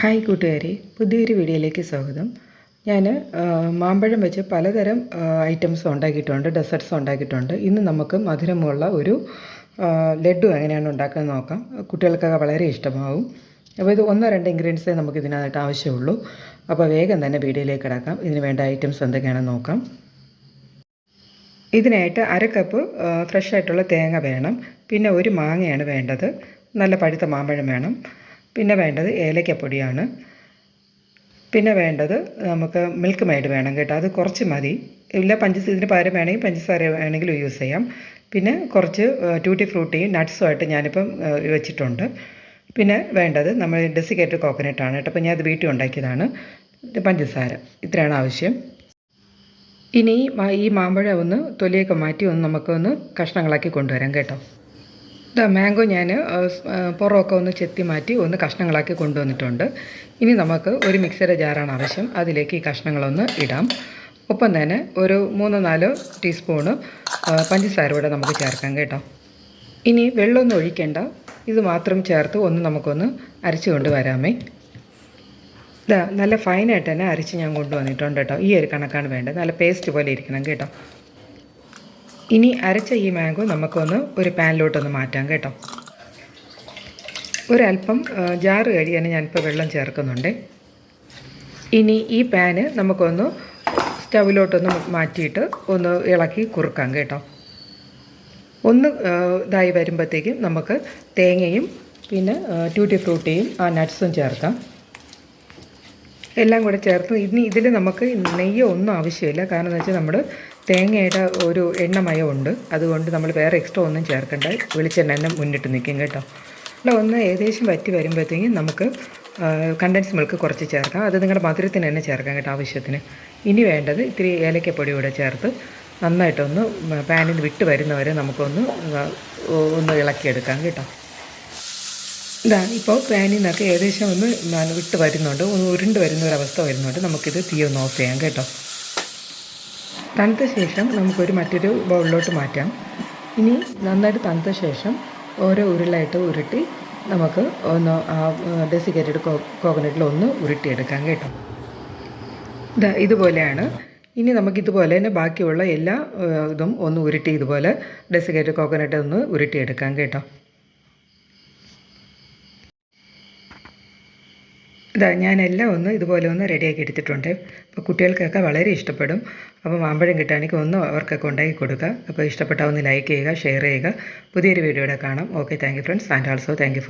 Hi കൂട്ടുകാരെ പുതിയൊരു വീഡിയോയിലേക്ക് സ്വാഗതം. ഞാൻ മാമ്പഴം വെച്ച് പലതരം ഐറ്റംസ് ഉണ്ടാക്കിയിട്ടുണ്ട് ഡെസേർട്ട്സ് ഉണ്ടാക്കിയിട്ടുണ്ട്. ഇന്ന് നമുക്ക് മധുരമുള്ള ഒരു ലഡു എങ്ങനെയാണ് ഉണ്ടാക്കുന്നത് നോക്കാം. കുട്ടികൾക്കൊക്കെ വളരെ ഇഷ്ടമാവും. അപ്പോൾ ഇത് ഒന്നോ രണ്ട് ഇൻഗ്രീഡിയൻസേ നമുക്ക് ഇതിനകത്ത് ആവശ്യമുള്ളൂ. അപ്പോൾ വേഗം തന്നെ വീഡിയോയിലേക്ക് കിടക്കാം. ഇതിന് വേണ്ട ഐറ്റംസ് എന്തൊക്കെയാണെന്ന് നോക്കാം. ഇതിനായിട്ട് അര കപ്പ് ഫ്രഷ് ആയിട്ടുള്ള തേങ്ങ വേണം. പിന്നെ ഒരു മാങ്ങയാണ് വേണ്ടത്. നല്ല പഴുത്ത മാമ്പഴം വേണം. പിന്നെ വേണ്ടത് ഏലക്കപ്പൊടിയാണ്. പിന്നെ വേണ്ടത് നമുക്ക് മിൽക്ക് മെയ്ഡ് വേണം കേട്ടോ. അത് കുറച്ച് മതി. ഇല്ല പഞ്ചസാര ഇതിന് പകരം വേണമെങ്കിൽ പഞ്ചസാര വേണമെങ്കിലും യൂസ് ചെയ്യാം. പിന്നെ കുറച്ച് ട്യൂട്ടി ഫ്രൂട്ടിയും നട്ട്സുമായിട്ട് ഞാനിപ്പം വെച്ചിട്ടുണ്ട്. പിന്നെ വേണ്ടത് നമ്മൾ ഡെസിക്കേറ്റഡ് കോക്കനട്ട് ആണ് കേട്ടോ. അപ്പോൾ ഞാൻ അത് വീട്ടിൽ ഉണ്ടാക്കിയതാണ്. പഞ്ചസാര. ഇത്രയാണ് ആവശ്യം. ഇനി ഈ മാമ്പഴം ഒന്ന് തൊലിയൊക്കെ മാറ്റി ഒന്ന് നമുക്കൊന്ന് കഷ്ണങ്ങളാക്കി കൊണ്ടുവരാം കേട്ടോ. മാംഗോ ഞാൻ പുറമൊക്കെ ഒന്ന് ചെത്തി മാറ്റി ഒന്ന് കഷ്ണങ്ങളാക്കി കൊണ്ടുവന്നിട്ടുണ്ട്. ഇനി നമുക്ക് ഒരു മിക്സിയുടെ ജാറാണ് ആവശ്യം. അതിലേക്ക് ഈ കഷ്ണങ്ങളൊന്ന് ഇടാം. ഒപ്പം തന്നെ ഒരു മൂന്നോ നാലോ ടീസ്പൂണ് പഞ്ചസാര കൂടെ നമുക്ക് ചേർക്കാം കേട്ടോ. ഇനി വെള്ളമൊന്നും ഒഴിക്കേണ്ട. ഇത് മാത്രം ചേർത്ത് ഒന്ന് നമുക്കൊന്ന് അരച്ചു കൊണ്ടുവരാമേ. ഇതാ നല്ല ഫൈനായിട്ട് തന്നെ അരച്ച് ഞാൻ കൊണ്ടുവന്നിട്ടുണ്ട് കേട്ടോ. ഈ ഒരു കണക്കാണ് വേണ്ടത്. നല്ല പേസ്റ്റ് പോലെ ഇരിക്കണം കേട്ടോ. ഇനി അരച്ച ഈ മാംഗോ നമുക്കൊന്ന് ഒരു പാനിലോട്ടൊന്ന് മാറ്റാം കേട്ടോ. ഒരല്പം ജാറ് കഴിയാൻ ഞാനിപ്പോൾ വെള്ളം ചേർക്കുന്നുണ്ട്. ഇനി ഈ പാന് നമുക്കൊന്ന് സ്റ്റവിലോട്ടൊന്ന് മാറ്റിയിട്ട് ഒന്ന് ഇളക്കി കുറുക്കാം കേട്ടോ. ഒന്ന് ഇതായി വരുമ്പോഴത്തേക്കും നമുക്ക് തേങ്ങയും പിന്നെ ട്യൂട്ടി ഫ്രൂട്ടിയും ആ നട്ട്സും ചേർക്കാം. എല്ലാം കൂടെ ചേർത്ത് ഇനി ഇതിൽ നമുക്ക് നെയ്യോ ഒന്നും ആവശ്യമില്ല. കാരണം എന്ന് വെച്ചാൽ നമ്മൾ തേങ്ങയുടെ ഒരു എണ്ണമയം ഉണ്ട്. അതുകൊണ്ട് നമ്മൾ വേറെ എക്സ്ട്രാ ഒന്നും ചേർക്കേണ്ട. വെളിച്ചെണ്ണ തന്നെ മുന്നിട്ട് നിൽക്കും കേട്ടോ. അല്ല ഒന്ന് ഏകദേശം വറ്റി വരുമ്പോഴത്തേക്കും നമുക്ക് കണ്ടൻസ് മിൽക്ക് കുറച്ച് ചേർക്കാം. അത് നിങ്ങളുടെ മധുരത്തിന് തന്നെ ചേർക്കാം കേട്ടോ ആവശ്യത്തിന്. ഇനി വേണ്ടത് ഇത്തിരി ഏലക്കപ്പൊടി കൂടെ ചേർത്ത് നന്നായിട്ടൊന്ന് പാനിൽ വിട്ട് വരുന്നവരെ നമുക്കൊന്ന് ഒന്ന് ഇളക്കിയെടുക്കാം കേട്ടോ. ഇതാ ഇപ്പോൾ പാനിൽ നിന്നൊക്കെ ഏകദേശം ഒന്ന് വിട്ട് വരുന്നുണ്ട്. ഒന്ന് ഉരുണ്ട് വരുന്ന ഒരവസ്ഥ വരുന്നുണ്ട്. നമുക്കിത് തീ ഒന്ന് ഓഫ് ചെയ്യാം കേട്ടോ. തണുത്ത ശേഷം നമുക്കൊരു മറ്റൊരു ബൗളിലോട്ട് മാറ്റാം. ഇനി നന്നായിട്ട് തണുത്ത ശേഷം ഓരോ ഉരുളായിട്ട് ഉരുട്ടി നമുക്ക് ഒന്ന് ആ ഡെസിക്കേറ്റഡ് കോക്കനട്ടിൽ ഒന്ന് ഉരുട്ടിയെടുക്കാം കേട്ടോ. ഇതാ ഇതുപോലെയാണ്. ഇനി നമുക്ക് ഇതുപോലെ തന്നെ ബാക്കിയുള്ള എല്ലാ ഇതും ഒന്ന് ഉരുട്ടി ഇതുപോലെ ഡെസിക്കേറ്റഡ് കോക്കനട്ട് ഒന്ന് ഉരുട്ടിയെടുക്കാം കേട്ടോ. ഇതാ ഞാനെല്ലാം ഒന്ന് ഇതുപോലെ ഒന്ന് റെഡിയാക്കി എടുത്തിട്ടുണ്ട്. അപ്പോൾ കുട്ടികൾക്കൊക്കെ വളരെ ഇഷ്ടപ്പെടും. അപ്പോൾ മാമ്പഴം കിട്ടുകയാണെങ്കിൽ ഒന്ന് അവർക്കൊക്കെ ഉണ്ടാക്കി കൊടുക്കുക. അപ്പോൾ ഇഷ്ടപ്പെട്ടാൽ ഒന്ന് ലൈക്ക് ചെയ്യുക ഷെയർ ചെയ്യുക. പുതിയൊരു വീഡിയോയുടെ കാണാം. Okay thank friends and also thank you